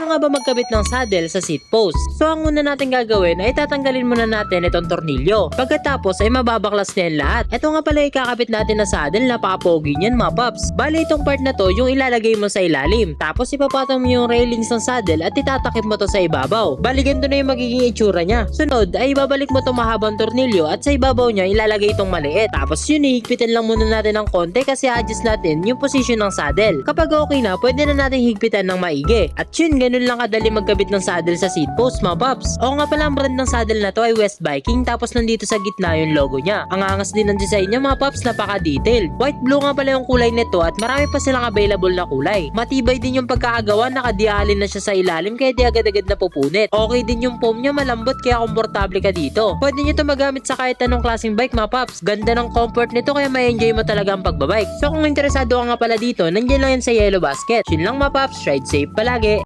Paano nga ba magkabit ng saddle sa seat post? So ang una natin gagawin ay tatanggalin muna natin itong tornilyo. Pagkatapos ay mababaklas na yan lahat. Ito nga pala ikakabit natin na saddle, napaka-pogi niyan mga paps. Bali itong part na to yung ilalagay mo sa ilalim. Tapos ipapatong mo yung railings ng saddle at itatakip mo to sa ibabaw. Bali ganito na yung magiging itsura niya. Sunod ay ibabalik mo itong mahabang tornilyo at sa ibabaw niya ilalagay itong maliit. Tapos yun hihigpitan lang muna natin ng konti kasi adjust natin yung position ng saddle. Kapag okay na, pwede na natin higpitan ng maigi. At yun, ganun lang kadali magkabit ng saddle sa seat post mga paps. Oo nga pala ang brand ng saddle na to ay West Viking tapos nandito sa gitna yung logo niya. Ang angas din ng design niya mga paps, napaka-detailed. White blue nga pala yung kulay nito at marami pa silang available na kulay. Matibay din yung pagkakagawa, nakadialin na siya sa ilalim kaya di agad-agad napupunit. Okay din yung foam niya, malambot kaya komportable ka dito. Pwede nyo to magamit sa kahit anong klaseng bike mga paps. Ganda ng comfort nito kaya may enjoy mo talaga ang pagbabike. So kung interesado ka nga pala dito, nandiyan lang yan sa yellow basket. Yun lang mga paps, ride safe palagi.